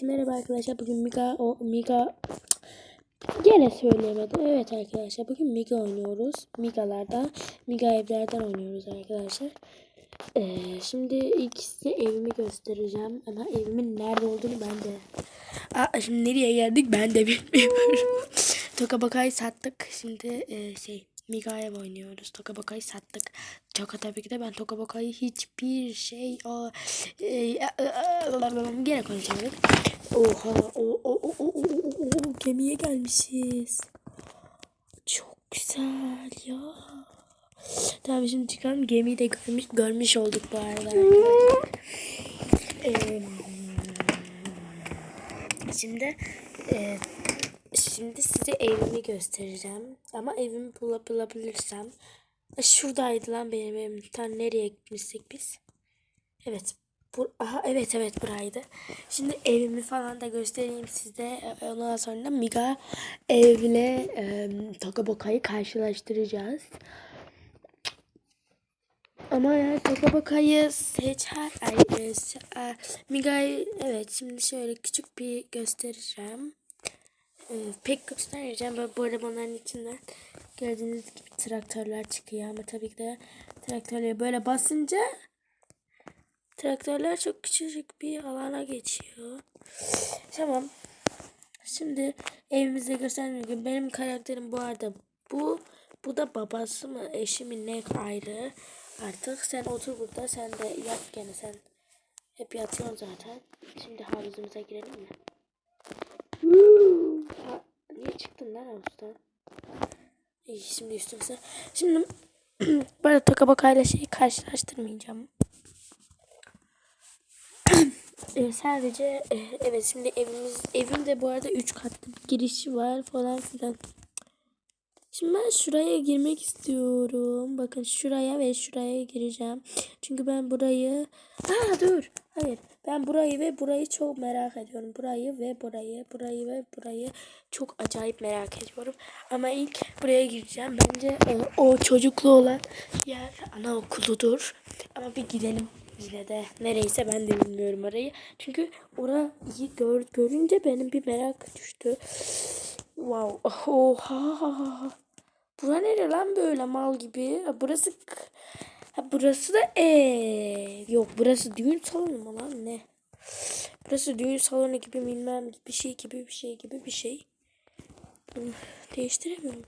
Merhaba arkadaşlar bugün Miga o Miga gene söyleyemedim. Evet arkadaşlar bugün Miga oynuyoruz. Migalarda Miga evlerden oynuyoruz arkadaşlar. Ee, şimdi ilk size evimi göstereceğim ama evimin nerede olduğunu ben de. Aa, şimdi nereye geldik ben de bilmiyorum. Tokabakayı sattık. Şimdi e, şey Miga ev oynuyoruz. Tokabakayı sattık. Toka tabii ki de ben Tokabakayı hiçbir şey o e, e, e, gene konuşamadım. Oha o o o o o o o gemiye gelmişiz. Çok güzel ya. Tamam şimdi çıkalım. Gemiyi de görmüş, görmüş olduk bu arada. şimdi e, şimdi size evimi göstereceğim. Ama evimi bula- bulabilirsem. Şuradaydı lan benim evim. Tam nereye gitmiştik biz? Evet. Bu, aha evet evet buraydı. Şimdi evimi falan da göstereyim size. E, Ondan sonra Miga evle e, Tokaboka'yı karşılaştıracağız. Ama eğer Tokaboka'yı seçer, ay, e, Miga'yı evet şimdi şöyle küçük bir göstereceğim. E, pek göstereceğim. Böyle bu arabanın içinden gördüğünüz gibi traktörler çıkıyor ama tabii ki de traktörleri böyle basınca traktörler çok küçücük bir alana geçiyor. Tamam. Şimdi evimize göstermek gibi benim karakterim bu arada bu. Bu da babası mı eşi mi ne ayrı. Artık sen otur burada sen de yat gene sen. Hep yatıyorsun zaten. Şimdi havuzumuza girelim mi? Niye çıktın lan havuzdan? İyi şimdi üstümüze. Şimdi arada Tokabaka'yla şeyi karşılaştırmayacağım. Ee, sadece e, evet şimdi evimiz evimde bu arada 3 katlı bir girişi var falan filan. Şimdi ben şuraya girmek istiyorum. Bakın şuraya ve şuraya gireceğim. Çünkü ben burayı... Aa dur. Hayır. Ben burayı ve burayı çok merak ediyorum. Burayı ve burayı, burayı ve burayı çok acayip merak ediyorum. Ama ilk buraya gireceğim. Bence e, o çocuklu olan yer anaokuludur. Ama bir gidelim yine de. Nereyse ben de bilmiyorum orayı. Çünkü orayı gör, görünce benim bir merak düştü. Wow. Oha. Bura nere lan böyle mal gibi? Burası ha, burası da ev. Yok burası düğün salonu mu lan ne? Burası düğün salonu gibi bilmem bir şey gibi bir şey gibi bir şey. Bunu değiştiremiyorum.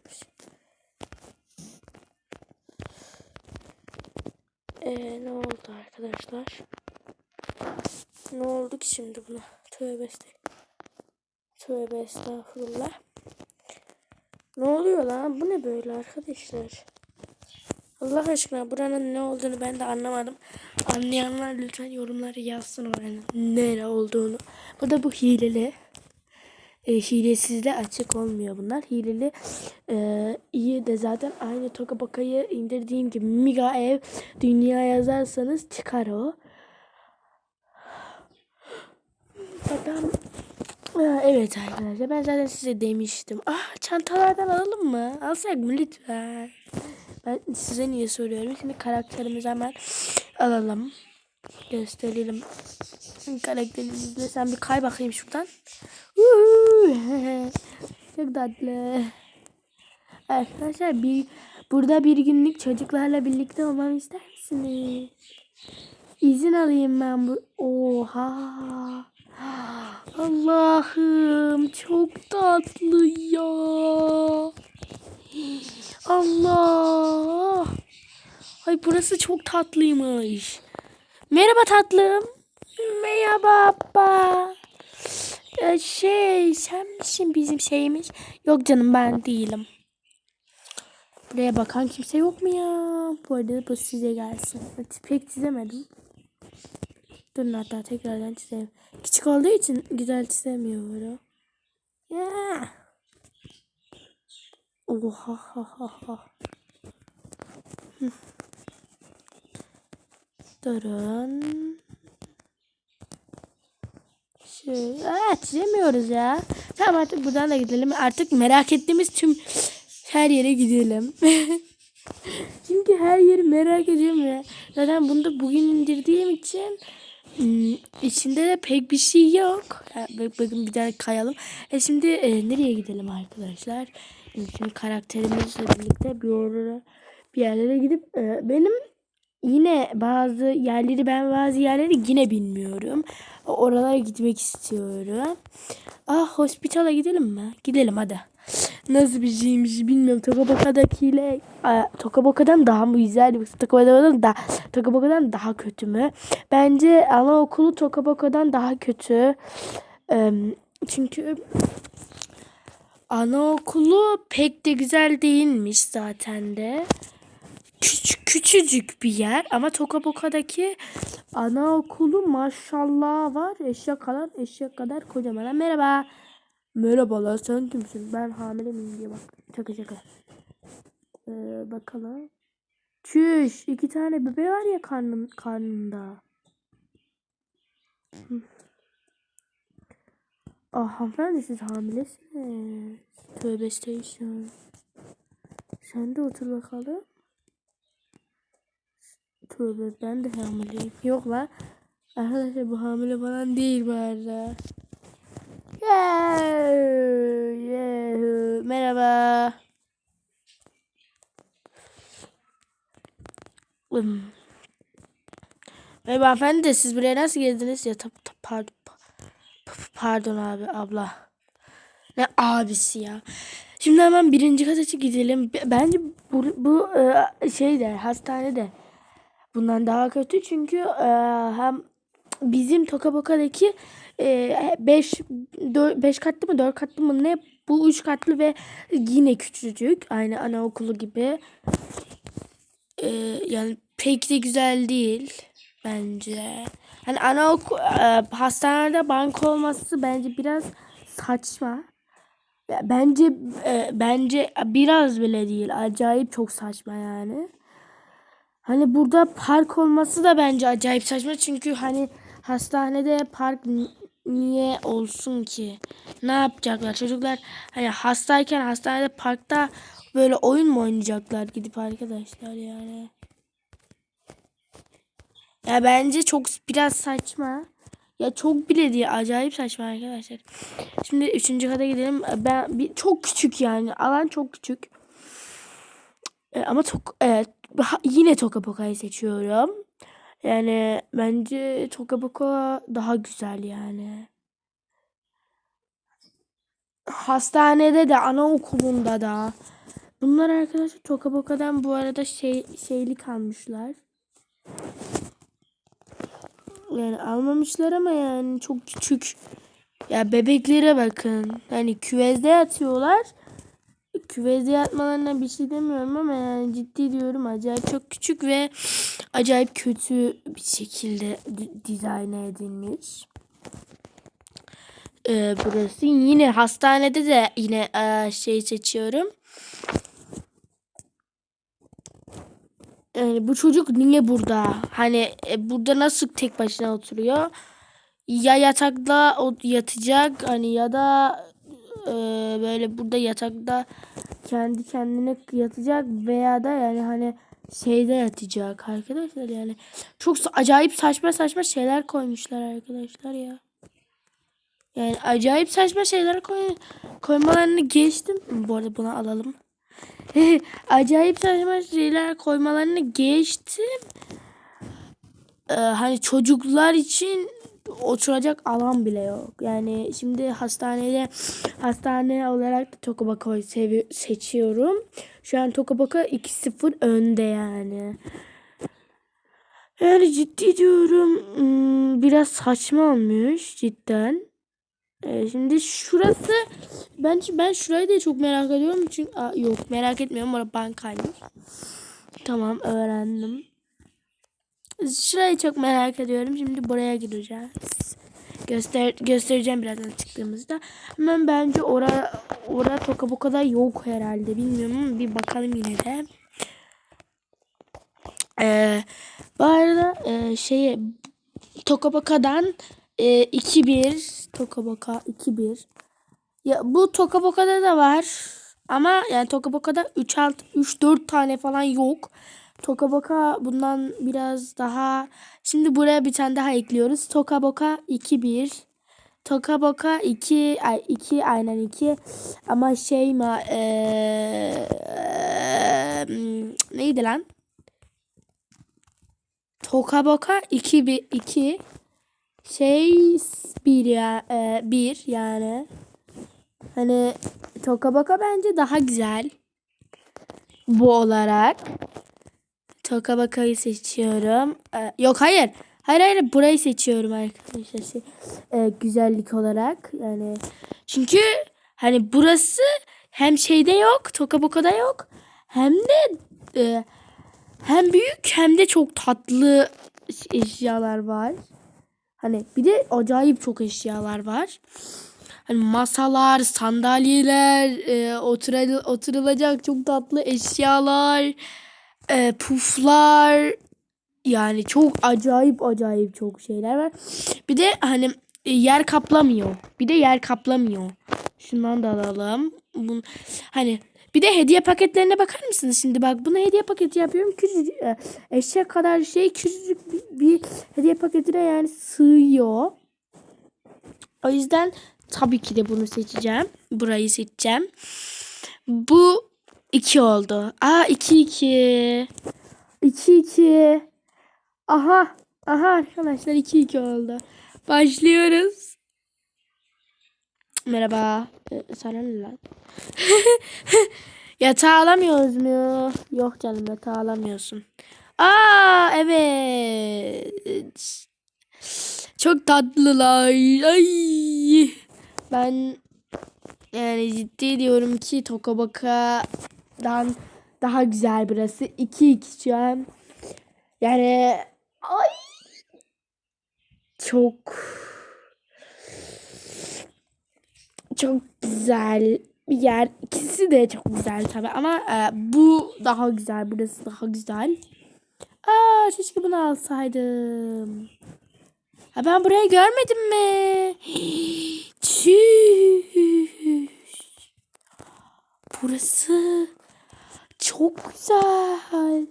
Ee, ne oldu arkadaşlar? Ne oldu ki şimdi buna? Tövbe estağfurullah. Tövbe estağfurullah. Ne oluyor lan? Bu ne böyle arkadaşlar? Allah aşkına buranın ne olduğunu ben de anlamadım. Anlayanlar lütfen yorumlara yazsın oranın nere olduğunu. Bu da bu hileli. E, hilesiz de açık olmuyor bunlar. Hileli e, iyi de zaten aynı Tokabaka'yı indirdiğim gibi Miga ev dünya yazarsanız çıkar o. Aa, Evet arkadaşlar ben zaten size demiştim. Ah çantalardan alalım mı? Alsak mı lütfen? Ben size niye soruyorum? Şimdi karakterimizi hemen alalım. Gösterelim. Karakterimizle sen bir kay bakayım şuradan. Çok tatlı. Arkadaşlar bir burada bir günlük çocuklarla birlikte olmamı ister misiniz? İzin alayım ben bu. Oha. Allah'ım çok tatlı ya. Allah. Ay burası çok tatlıymış. Merhaba tatlım. Merhaba baba. Ee, şey sen misin bizim şeyimiz? Yok canım ben değilim. Buraya bakan kimse yok mu ya? Bu arada bu size gelsin. Pek çizemedim. Durun hatta tekrardan çizelim. Küçük olduğu için güzel çizemiyorum. Ya. Oha ha ha ha. Durun. Şöyle. Aa, çizemiyoruz ya. Tamam artık buradan da gidelim. Artık merak ettiğimiz tüm her yere gidelim. Çünkü her yeri merak ediyorum ya. Zaten bunu da bugün indirdiğim için Hmm, içinde de pek bir şey yok. Bak- bakın bir daha kayalım. E şimdi e, nereye gidelim arkadaşlar? Şimdi karakterimizle birlikte bir oraya bir yerlere gidip e, benim yine bazı yerleri ben bazı yerleri yine bilmiyorum. Oralara gitmek istiyorum. Ah hospitala gidelim mi? Gidelim hadi. Nasıl bir şeymiş bilmiyorum. Tokaboka'dakiyle Tokaboka'dan daha mı güzel yoksa Tokaboka'dan daha Tokaboka'dan daha kötü mü? Bence anaokulu Tokaboka'dan daha kötü. Çünkü anaokulu pek de güzel değilmiş zaten de. Küç, küçücük bir yer ama Tokaboka'daki anaokulu maşallah var. Eşek kadar eşek kadar kocaman. Merhaba. Merhabalar sen kimsin? Ben hamile miyim diye bak. Şaka şaka. Ee, bakalım. Çüş iki tane bebe var ya karnım, karnında. Ah hanımefendi siz hamilesiniz. Tövbe station. Sen de otur bakalım. Tövbe ben de hamileyim. Yok lan. Arkadaşlar bu hamile falan değil bu arada. Yahoo, yahoo. Merhaba. Hmm. Merhaba de siz buraya nasıl geldiniz ya? Ta, ta, pardon, pa- pardon abi abla. Ne abisi ya. Şimdi hemen birinci kata gidelim. Bence bu, bu e, şeyde hastanede bundan daha kötü çünkü e, hem bizim Tokaboka'daki 5 5 katlı mı 4 katlı mı ne bu 3 katlı ve yine küçücük aynı anaokulu gibi E, yani pek de güzel değil bence. Hani anaokul e, hastanede bank olması bence biraz saçma. Bence e, bence biraz bile değil. Acayip çok saçma yani. Hani burada park olması da bence acayip saçma. Çünkü hani hastanede park ni- niye olsun ki? Ne yapacaklar? Çocuklar hani hastayken hastanede parkta böyle oyun mu oynayacaklar gidip arkadaşlar yani? Ya bence çok biraz saçma. Ya çok bile değil. Acayip saçma arkadaşlar. Şimdi üçüncü kata gidelim. Ben bir, çok küçük yani. Alan çok küçük. E, ama çok evet, yine Tokapoka'yı seçiyorum. Yani bence Tokapoka daha güzel yani. Hastanede de anaokulunda da. Bunlar arkadaşlar Tokapoka'dan bu arada şey şeylik almışlar. Yani almamışlar ama yani çok küçük. Ya bebeklere bakın. Hani küvezde yatıyorlar. Küvezde yatmalarına bir şey demiyorum ama yani ciddi diyorum acayip çok küçük ve acayip kötü bir şekilde di- dizayn edilmiş. Ee, burası yine hastanede de yine e, şey seçiyorum. Yani bu çocuk niye burada? Hani e, burada nasıl tek başına oturuyor? Ya yatakta yatacak hani ya da e, böyle burada yatakta kendi kendine yatacak veya da yani hani şeyde yatacak arkadaşlar yani çok acayip saçma saçma şeyler koymuşlar arkadaşlar ya. Yani acayip saçma şeyler koy koymalarını geçtim. Bu arada bunu alalım. acayip saçma şeyler koymalarını geçtim. Ee, hani çocuklar için oturacak alan bile yok. Yani şimdi hastanede hastane olarak da Tokabako'yu sevi- seçiyorum. Şu an Tokabako 2-0 önde yani. Yani ciddi diyorum hmm, biraz saçma olmuş cidden. Ee, şimdi şurası ben ben şurayı da çok merak ediyorum çünkü Aa, yok merak etmiyorum orada bankaymış. Tamam öğrendim. Şurayı çok merak ediyorum. Şimdi buraya gireceğiz. Göster göstereceğim birazdan çıktığımızda. Hemen bence ora ora toka bu kadar yok herhalde. Bilmiyorum ama bir bakalım yine de. Ee, bu arada e, şeye Tokabaka'dan e, 2-1 Tokabaka 2-1 ya bu Tokaboka'da da var. Ama yani Tokaboka'da 3 6 3 4 tane falan yok. Toka Boka bundan biraz daha şimdi buraya bir tane daha ekliyoruz. Toka Boka 2 1. Toka Boka 2 ay 2 aynen 2 ama şey ma eee, hmm, neydi lan? Toka Boka 2 1 2 şey 1 ya 1 yani. Hani Toka Boka bence daha güzel. Bu olarak. Toka Boka'yı seçiyorum. Ee, yok hayır. Hayır hayır burayı seçiyorum arkadaşlar. Şey, e, güzellik olarak yani. Çünkü hani burası hem şeyde yok, Toka Boka'da yok. Hem de e, hem büyük hem de çok tatlı eşyalar var. Hani bir de acayip çok eşyalar var. Hani masalar, sandalyeler, e, oturul oturulacak çok tatlı eşyalar, e, puflar. Yani çok acayip acayip çok şeyler var. Bir de hani e, yer kaplamıyor. Bir de yer kaplamıyor. Şundan da alalım. Bun, hani bir de hediye paketlerine bakar mısınız? Şimdi bak buna hediye paketi yapıyorum. Küçücük e, eşek kadar şey küçücük bir, bir hediye paketine yani sığıyor. O yüzden tabii ki de bunu seçeceğim. Burayı seçeceğim. Bu iki oldu. Aa iki iki. İki iki. Aha. Aha arkadaşlar iki iki oldu. Başlıyoruz. Merhaba. Ee, sana ne lan? yatağı alamıyoruz mu? Yok canım yatağı alamıyorsun. Aa evet. Çok tatlılar. Ay. Ben yani ciddi diyorum ki Tokabaka'dan daha güzel burası. 2-2 şu an. Yani ay çok çok güzel bir yer. İkisi de çok güzel tabi ama e, bu daha güzel. Burası daha güzel. Aa keşke bunu alsaydım. Ha ben burayı görmedim mi? Çüş. Burası çok güzel.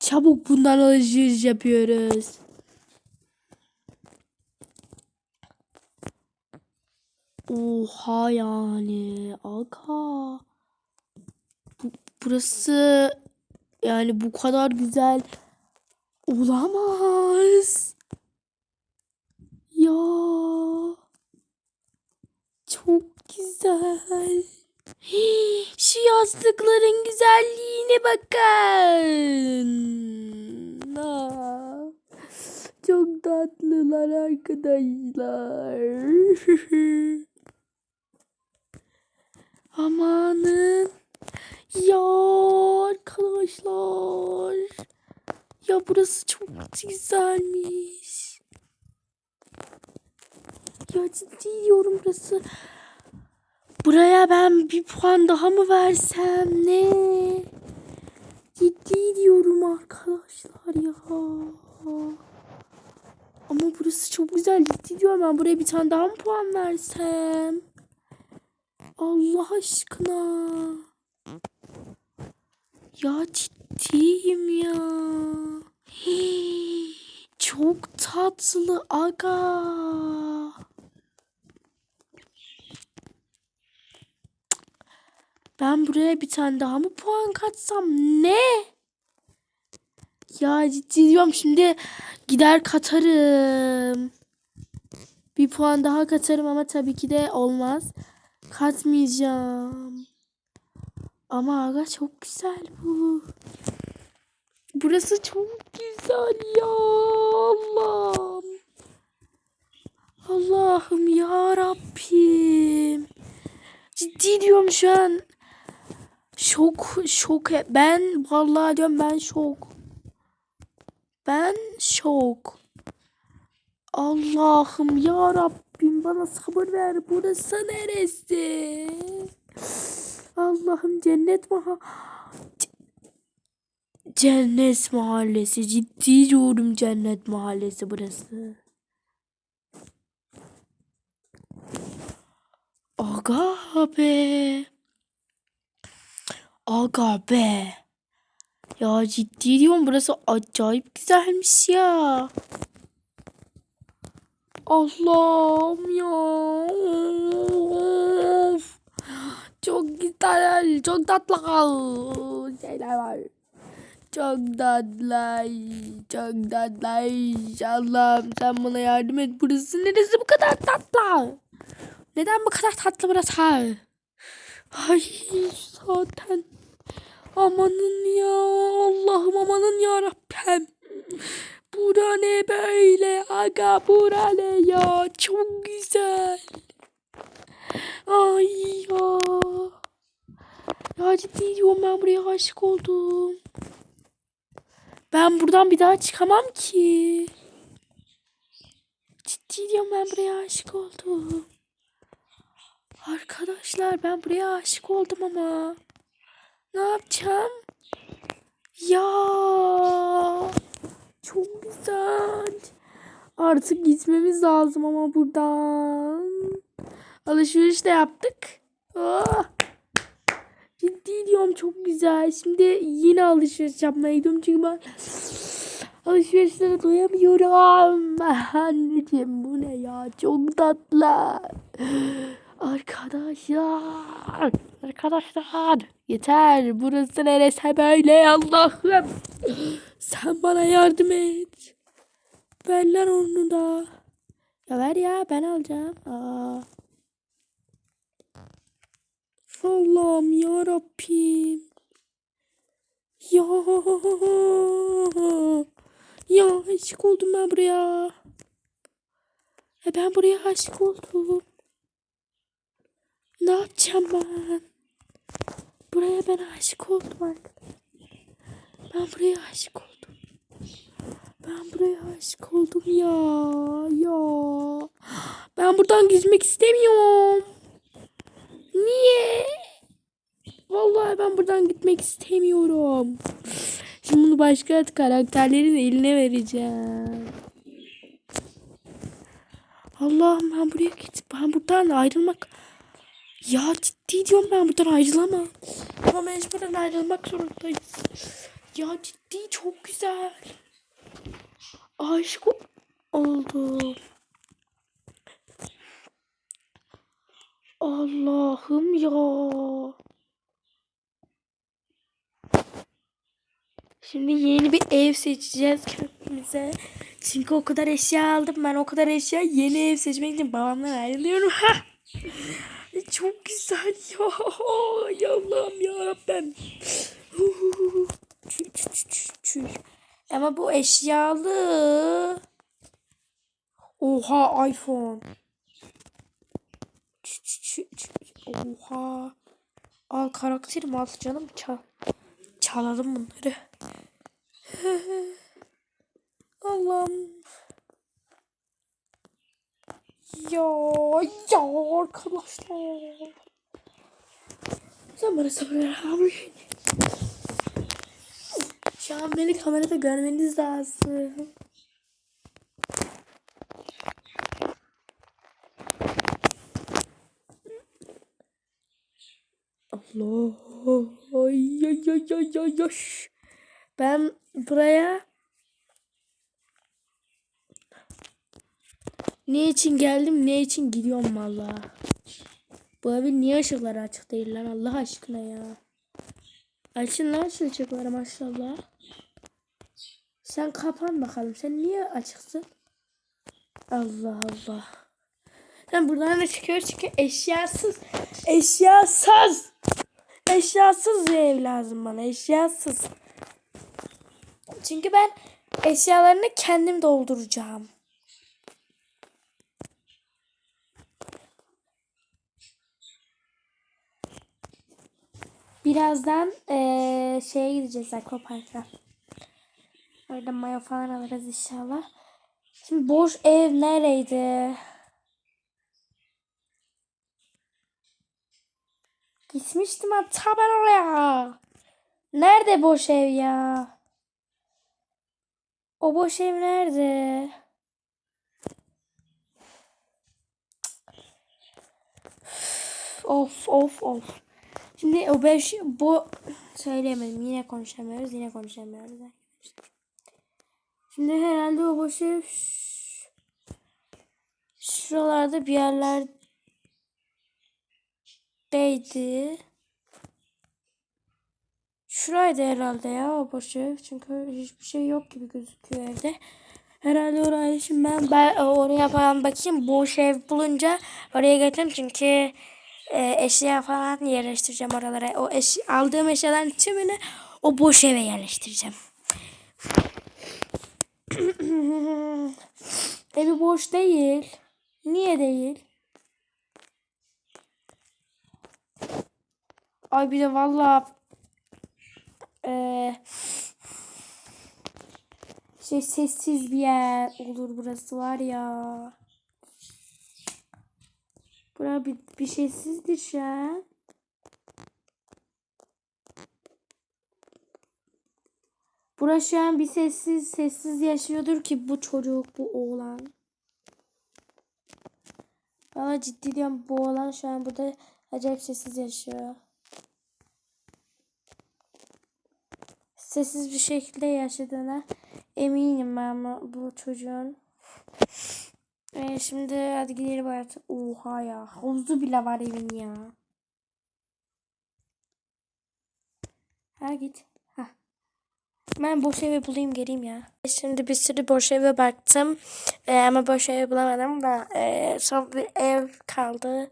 Çabuk bundan alışveriş yapıyoruz. Oha yani. Aga. Bu, burası yani bu kadar güzel olamaz. Ya. Çok güzel. Hii, Şu yastıkların güzelliğine bakın. Aa, çok tatlılar arkadaşlar. Amanın. Ya arkadaşlar. Ya burası çok güzelmiş. Ya ciddi diyorum burası. Buraya ben bir puan daha mı versem ne? Ciddi diyorum arkadaşlar ya. Ama burası çok güzel ciddi diyorum ben buraya bir tane daha mı puan versem? Allah aşkına. Ya ciddiyim ya. Hii, çok tatlı aga. Ben buraya bir tane daha mı puan katsam ne? Ya ciddi diyorum şimdi gider katarım. Bir puan daha katarım ama tabii ki de olmaz. Katmayacağım. Ama aga çok güzel bu. Burası çok güzel ya Allah'ım. Allah'ım ya Rabbim. Ciddi diyorum şu an. Şok şok ben vallahi diyorum ben şok. Ben şok. Allah'ım ya Rabbim bana sabır ver. Burası neresi? Allah'ım cennet maha Cennet mahallesi ciddi diyorum cennet mahallesi burası. Aga be. Aga be. Ya ciddi diyorum burası acayip güzelmiş ya. Allah'ım ya. Of. Çok güzel, çok tatlı şeyler var. Çok tatlı, çok tatlı. Allah'ım sen bana yardım et. Burası neresi bu kadar tatlı? Neden bu kadar tatlı burası? Ay zaten. Amanın ya Allah'ım amanın ya Rabbim. Bura ne böyle aga bura ne ya çok güzel. Ay ya. Ya ciddi diyorum ben buraya aşık oldum. Ben buradan bir daha çıkamam ki. Ciddi diyorum ben buraya aşık oldum. Arkadaşlar ben buraya aşık oldum ama. Ne yapacağım? Ya çok güzel. Artık gitmemiz lazım ama buradan. Alışveriş de yaptık. Oh. Ciddi diyorum çok güzel. Şimdi yine alışveriş yapmaya gidiyorum çünkü ben alışverişlere doyamıyorum. Anneciğim bu ne ya? Çok tatlı. Arkadaşlar. Arkadaşlar. Yeter. Burası neresi böyle Allah'ım. Sen bana yardım et. Ver lan onu da. Ya ver ya ben alacağım. Aa. Allah'ım ya. Ya. Ya aşık oldum ben buraya. E ben buraya aşık oldum. Ne yapacağım ben? Buraya ben aşık oldum arkadaşlar. Ben buraya aşık oldum. Ben buraya aşık oldum ya. Ya. Ben buradan gitmek istemiyorum. Niye? Vallahi ben buradan gitmek istemiyorum. Şimdi bunu başka karakterlerin eline vereceğim. Allah'ım ben buraya git. Ben buradan ayrılmak. Ya ciddi diyorum ben buradan ayrılamam. Ama mecburen ayrılmak zorundayız. Ya ciddi çok güzel. Aşık oldum. Allah'ım ya. Şimdi yeni bir ev seçeceğiz kendimize. Çünkü o kadar eşya aldım. Ben o kadar eşya yeni ev seçmek için babamdan ayrılıyorum. Çok güzel ya. Ya Allah'ım ya Rabbim. Ama bu eşyalı. Oha iPhone. Oha. Al karakterim al canım çal. Çalalım bunları. Allah'ım. Ya ya arkadaşlar. Sen bana sabır ver abi. Şu kamerada görmeniz lazım. Allah. Ay ay ay ay ay. Ben buraya ne için geldim ne için gidiyorum valla. Bu evin niye ışıkları açık değil lan Allah aşkına ya. Açın lan şu ışıkları maşallah. Sen kapan bakalım. Sen niye açıksın? Allah Allah. Sen buradan da çıkıyor çünkü eşyasız. Eşyasız. Eşyasız bir ev lazım bana. Eşyasız. Çünkü ben eşyalarını kendim dolduracağım. Birazdan eee şeye gideceğiz Aquapark'a. Orada mayo falan alırız inşallah. Şimdi boş ev nereydi? Gitmiştim hatta ben oraya. Nerede boş ev ya? O boş ev nerede? Of of of. Şimdi o beş bu söyleyemedim. Yine konuşamıyoruz. Yine konuşamıyoruz arkadaşlar. Şimdi herhalde o ş- şuralarda bir yerlerdeydi. Şuraydı herhalde ya o ev. Çünkü hiçbir şey yok gibi gözüküyor evde. Herhalde oraya şimdi ben, ben oraya falan bakayım. Boş ev bulunca oraya getireyim. Çünkü e, eşya falan yerleştireceğim oralara. O eş, aldığım eşyaların tümünü o boş eve yerleştireceğim. Evi boş değil. Niye değil? Ay bir de valla eee şey sessiz bir yer olur burası var ya. Bura bir, bir şeysizdir şu an. Bura şu an bir sessiz sessiz yaşıyordur ki bu çocuk bu oğlan. Valla ciddi diyorum bu oğlan şu an burada acayip sessiz yaşıyor. Sessiz bir şekilde yaşadığına eminim ben bu- çocuğun. Ee, şimdi hadi gidelim artık. Oha ya. Havuzu bile var evin ya. Ha git. Ben boş evi bulayım geleyim ya. Şimdi bir sürü boş eve baktım. Ee, ama boş ev bulamadım da ee, son bir ev kaldı.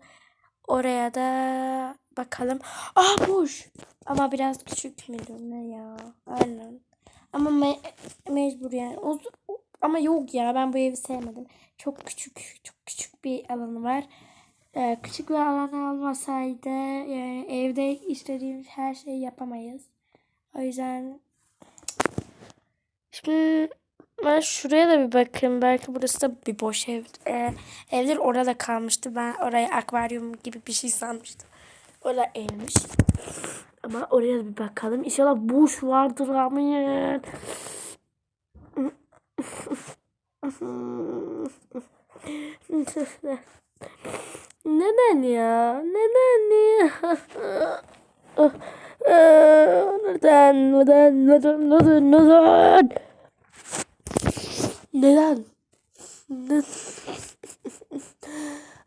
Oraya da bakalım. Aa boş. Ama biraz küçük müdür ne ya? Aynen. Ama me mecbur yani. O, ama yok ya ben bu evi sevmedim. Çok küçük, çok küçük bir alanı var. Ee, küçük bir alan olmasaydı yani evde istediğimiz her şeyi yapamayız. O yüzden şimdi ben şuraya da bir bakayım. Belki burası da bir boş ev. Ee, evler orada kalmıştı. Ben orayı akvaryum gibi bir şey sanmıştım. Orada evmiş. Ama oraya da bir bakalım. İnşallah boş vardır amin. Neden ya? Neden ya? Neden? Neden? Neden? Neden? Neden? Neden?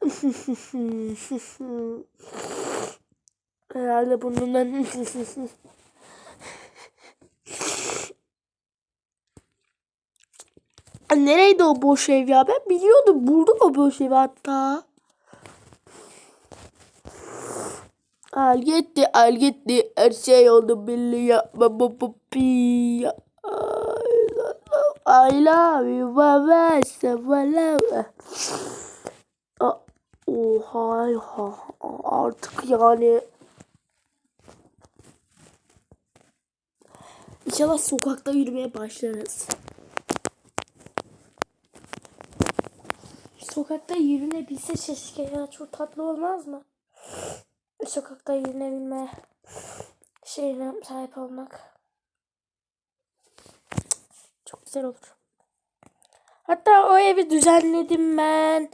Herhalde burnundan Nereydi o boş ev ya? Ben biliyordum. Buldum o boş evi hatta. Al gitti, al gitti. Her şey oldu belli yapma bu bu pi. I love you, baba, love. Oha, oha, artık yani. İnşallah sokakta yürümeye başlarız. Sokakta yürünebilse keşke ya çok tatlı olmaz mı? Sokakta yürünebilme şeyine sahip olmak. Çok güzel olur. Hatta o evi düzenledim ben.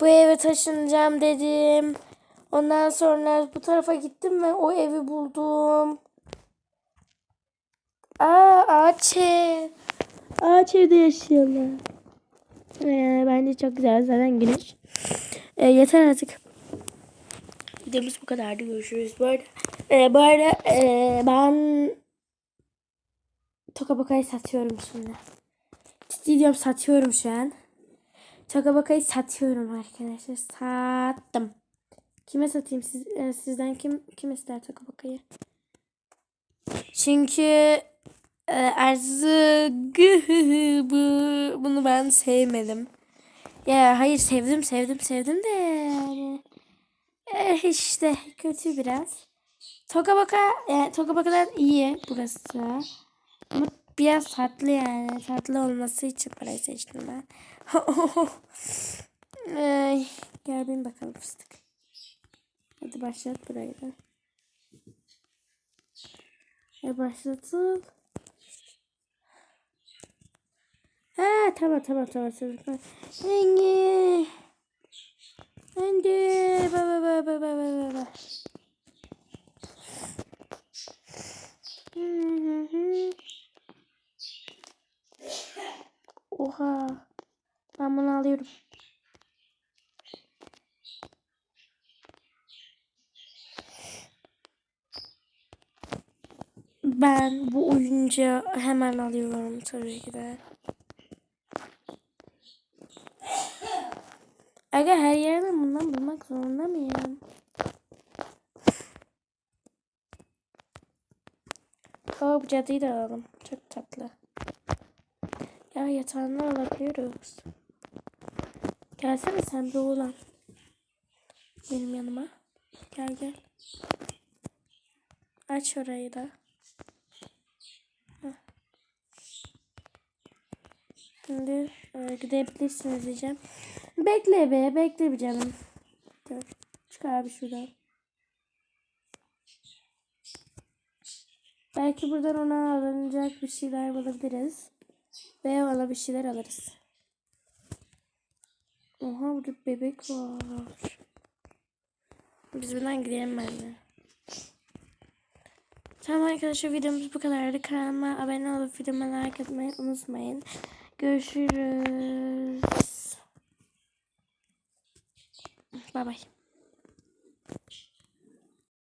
Bu eve taşınacağım dedim. Ondan sonra bu tarafa gittim ve o evi buldum. Aa ağaç ev. Ağaç evde yaşıyorlar. Ee, bence çok güzel zaten güneş. Ee, yeter artık. Videomuz bu kadardı. Görüşürüz. Bu arada, e, bu arada e, ben Tokabaka'yı satıyorum şimdi. Ciddi diyorum satıyorum şu an. Tokabaka'yı satıyorum arkadaşlar. Sattım. Kime satayım? Siz, e, sizden kim kim ister Tokabaka'yı? Çünkü e, arzı bu bunu ben sevmedim. Ya hayır sevdim sevdim sevdim de yani eh, işte kötü biraz. Tokabaka yani Tokabaka'dan iyi burası. Ama biraz tatlı yani. Tatlı olması için parayı seçtim ben. Ay, gel bin bakalım fıstık. Hadi başlat burayı da. E başlatıl. tamam tamam tamam çocuklar. Yenge. Yenge. Ba ba ba ba ba ba ba. Oha. Ben bunu alıyorum. Ben bu oyuncağı hemen alıyorum tabii ki de. Aga her yerden bundan bulmak zorunda mıyım? Aa bu cadıyı da alalım. Çok tatlı. Ya yatağını alabiliyoruz. Gelsene sen bir oğlan. Benim yanıma. Gel gel. Aç orayı da. Heh. Şimdi gidebilirsiniz diyeceğim. Bekle be, bekle bir canım. Çıkar bir şuradan. Belki buradan ona alınacak bir şeyler bulabiliriz. Ve ona bir şeyler alırız. Oha burada bebek var. Biz buradan gidelim bence. Tamam arkadaşlar videomuz bu kadardı. Kanalıma abone olup videoma like atmayı unutmayın. Görüşürüz. Bay bay.